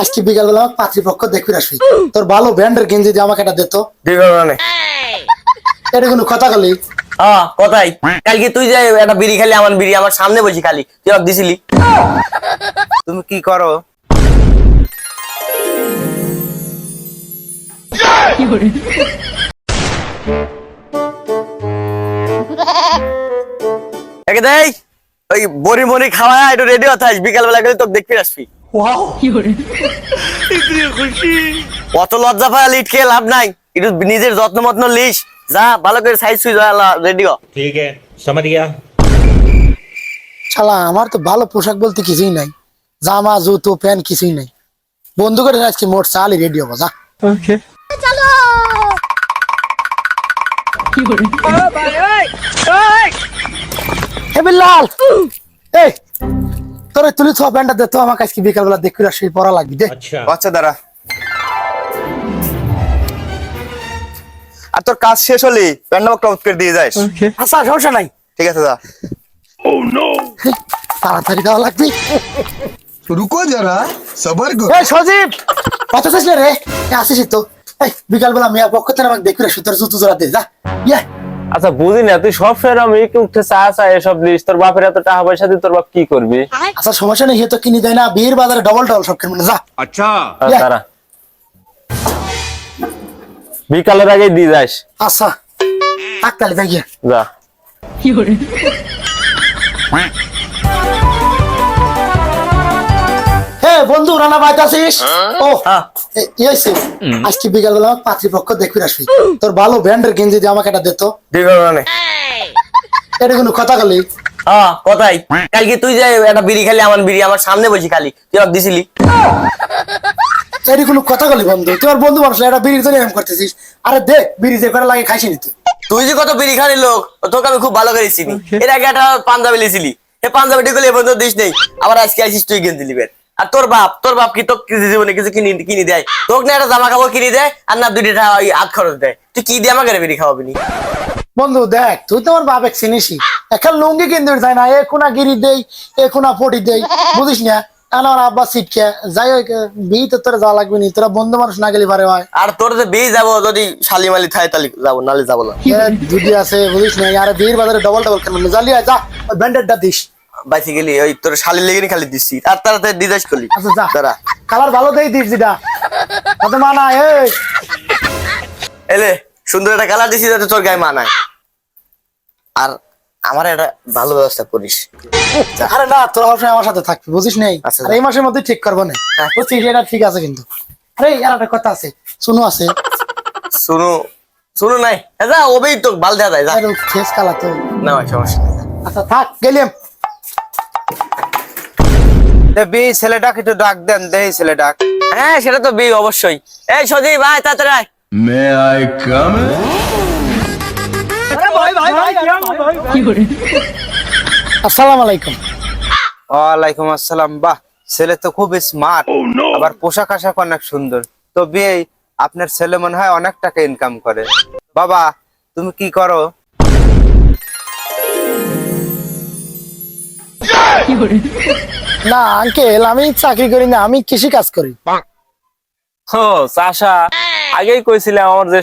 আজকে বিকাল বেলা পাত্রীপক্ষ দেখে আসবি। তোর ভালো ব্র্যান্ডের গেঞ্জি দিয়ে আমাকে এটা দিত দিবে মানে এটা কোনো কথা বলি হ্যাঁ কোথায় কালকে তুই যে একটা বিড়ি খালি আমার বিড়ি আমার সামনে বসি খালি। তুই অব দিছিলি। তুমি কি করো? একে দেই ওই বড়ি মরি খাওয়া একটু রেডি হতে আসবি বিকাল বেলা গেলে তোকে দেখতে আসবি। অত লজ্জা পায় লিট খেয়ে লাভ নাই। একটু নিজের যত্ন মত্ন লিস। যা ভালো করে সাইজ সুইজ রেডি কর ঠিক আছে আমার তো ভালো পোশাক বলতে কিছুই নাই। জামা জুতো প্যান্ট কিছুই নাই। বন্ধু করে আজকে মোট চালই রেডি হব যা। হে বিল্লাল! এই! পরে তুলি তো ব্যান্ডা দে তো আমার আজকে বিকালবেলা দেখি সেই পরা লাগবে দে। আচ্ছা।, আচ্ছা। দাঁড়া। আর তোর কাজ শেষ হলে প্যান্ডা ক্লোজ করে দিয়ে যাস। আচ্ছা সমস্যা নাই। ঠিক আছে দা ও নো তাড়াতাড়ি দেওয়া লাগবে। রুকো যারা সবার গো এই সজীব! রে? আসিস তো। এই বিকালবেলা মেয়ার পক্ষ থেকে আমাকে দেখবি সুতরাং জুতো জোড়া দে যা। ইয়া। আচ্ছা বুঝি না তুই সব সময় আমি উঠে চা চা এসব দিস তোর বাপের এত টাকা পয়সা দিয়ে তোর বাপ কি করবি? আচ্ছা সমস্যা নেই তো কিনে দেয় না বিয়ের বাজারে ডবল ডবল সব কিনবে যা। আচ্ছা।, আচ্ছা তারা বিকালের আগে দিয়ে যাস। আচ্ছা। থাক তাহলে তাই যা। কি করে বন্ধু রানা বাইতে আসিস হ্যাঁ। ও হ্যাঁ। এ-। আজকে বিকাল বেলা পাত্রীপক্ষ দেখে আসবি। তোর ভালো ব্র্যান্ডের গেঞ্জি দিয়ে আমাকে এটা দিত এটা কোনো কথা বলি হ্যাঁ কোথায় কালকে তুই যে একটা বিড়ি খালি আমার বিড়ি আমার সামনে বসি খালি। তুই অব দিছিলি। এটা কোনো কথা বলি বন্ধু? তুই আর বন্ধু মানুষ এটা বিড়ির জন্য এরকম করতেছিস। আরে দে বিড়ি যে করে লাগে খাইছি নি তুই। তুই যে কত বিড়ি খালি লোক তোকে আমি খুব ভালো করে চিনি। এর আগে একটা পাঞ্জাবি লিছিলি। এই পাঞ্জাবিটি গুলো এবার দিস নেই। আবার আজকে আসিস তুই গেঞ্জি লিবেন আর তোর বাপ তোর বাপ কি তোর কিছু জীবনে কিছু কিনি কিনি দেয়? তোকে না একটা জামা কাপড় কিনে দেয় আর না দুইটা আধ খরচ দেয়। তুই কি দিয়ে আমাকে বিড়ি খাওয়াবি? নি বন্ধু দেখ তুই তো আমার বাপেক চিনিসই। এখন লুঙ্গি কিনতে যায় না এ কোনা গিরি দেই এ কোনা ফটি দেই। বুঝিস না আমার আব্বা সিটকে যাই হোক বিয়ে তো তোর যাওয়া লাগবে নি তোরা বন্ধু মানুষ না গেলে পারে হয় আর তোর যে বিয়ে যাব যদি শালিমালি থাকে তাহলে যাব নাহলে যাব না। দুটি আছে বুঝিস না আর বীর বাজারে ডবল ডবল কেন জ্বালিয়ে যা ব্যান্ডেডটা দিস। বাইসে গেলি ওই তোর শালি লেগে খালি দিচ্ছি আর তাড়াতাড়ি দিদাস করলি। আচ্ছা তারা কালার ভালো দেই দিস কত মানা এই। এলে সুন্দর একটা কালার দিছি যাতে তোর গায়ে মানায় আর আমার একটা ভালো ব্যবস্থা করিস। আরে না তোর অবশ্যই আমার সাথে থাকবি বুঝিস নেই? আচ্ছা, এই মাসের মধ্যে ঠিক করব না। হ্যাঁ। বুঝছিস এটা ঠিক আছে কিন্তু। আরে আর একটা কথা আছে। শুনো আছে। শুনু শুনু নাই। হ্যাঁ যা ওবেই তো বাল দেওয়া যায় যা। ফেস কালা তো। না সমস্যা আচ্ছা থাক গেলাম ছেলেটাকে ডাক দেন ছেলে ডাক হ্যাঁ সেটা তো অবশ্যই। এই ভাই আসসালাম বাহ ছেলে তো খুব স্মার্ট আবার পোশাক আশাক অনেক সুন্দর। তো বিয়ে আপনার ছেলে মনে হয় অনেক টাকা ইনকাম করে। বাবা তুমি কি করো? কি করে? না আঙ্কেল আমি চাকরি করি না আমি কৃষি কাজ করি। ও চাষা আগেই কইছিলাম আমার যে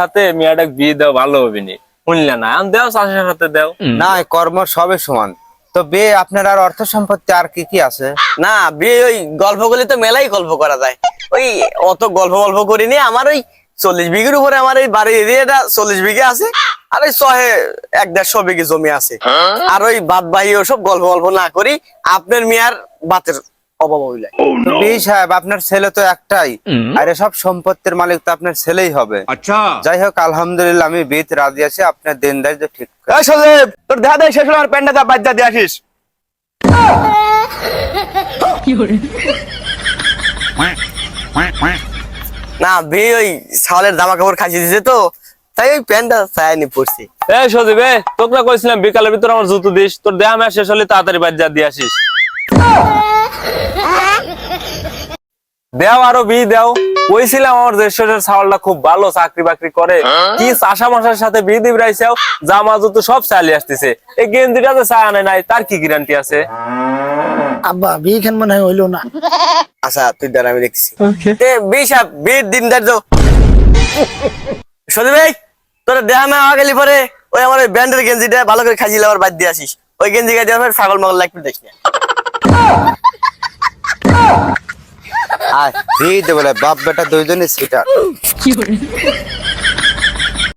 হাতে মেয়েটা বিয়ে দেওয়া ভালো হবে নি। শুনলে না? আমি দেও চাষের হাতে দেও। না কর্ম সবে সমান। তো বিয়ে আপনার আর অর্থ সম্পত্তি আর কি কি আছে? না বিয়ে ওই গল্প করলে তো মেলাই গল্প করা যায়। ওই অত গল্প গল্প করিনি আমার ওই চল্লিশ বিঘের উপরে আমার এই বাড়ির এরিয়াটা চল্লিশ বিঘে আছে। আর ওই শহে এক দেড়শো বিঘি জমি আছে। আর ওই বাদ বাহি সব গল্প গল্প না করি আপনার মেয়ার বাতের অভাব সাহেব আপনার ছেলে তো একটাই। mm-hmm. আর সব সম্পত্তির মালিক আলহামদুলিল্লাহ আমি ঠিক দেয় বাদ না বে ওই ছাওয়ালের জামা কাপড় খাইয়ে তো। তাই ওই প্যান্টটা চায়নি পড়ছি এ সজীব এ তোকে কইছিলাম বিকালের ভিতর আমার জুতো দিস তোর দেহ ম্যাচ শেষ হলে তাড়াতাড়ি বাজার দিয়ে আসিস। দেও আরও বি দেও। কইছিলাম আমার যে শেষের চাউলটা খুব ভালো চাকরি বাকরি করে। কি চাষা মাসার সাথে বি দিব রাইছাও জামা জুতো সব চালিয়ে আসতেছে। এই গেঞ্জিটা যে চা আনে নাই তার কি গ্যারান্টি আছে? আব্বা বিয়ে খান মনে হয় হইল না। আচ্ছা তুই দাঁড়া আমি দেখছি এ বিশাপ বিয়ের দিন ধার্য সলি ভাই তোর দেহা মে গেলি পরে ওই আমার ওই ব্যান্ডের গেঞ্জিটা ভালো করে খাইছিলে আবার বাদ দিয়ে আসিস। ওই গেঞ্জি গায়ে দেওয়ার পর ছাগল মাগল লাগবে দেখ না আর তো বলে বাপ বেটা কি সিটার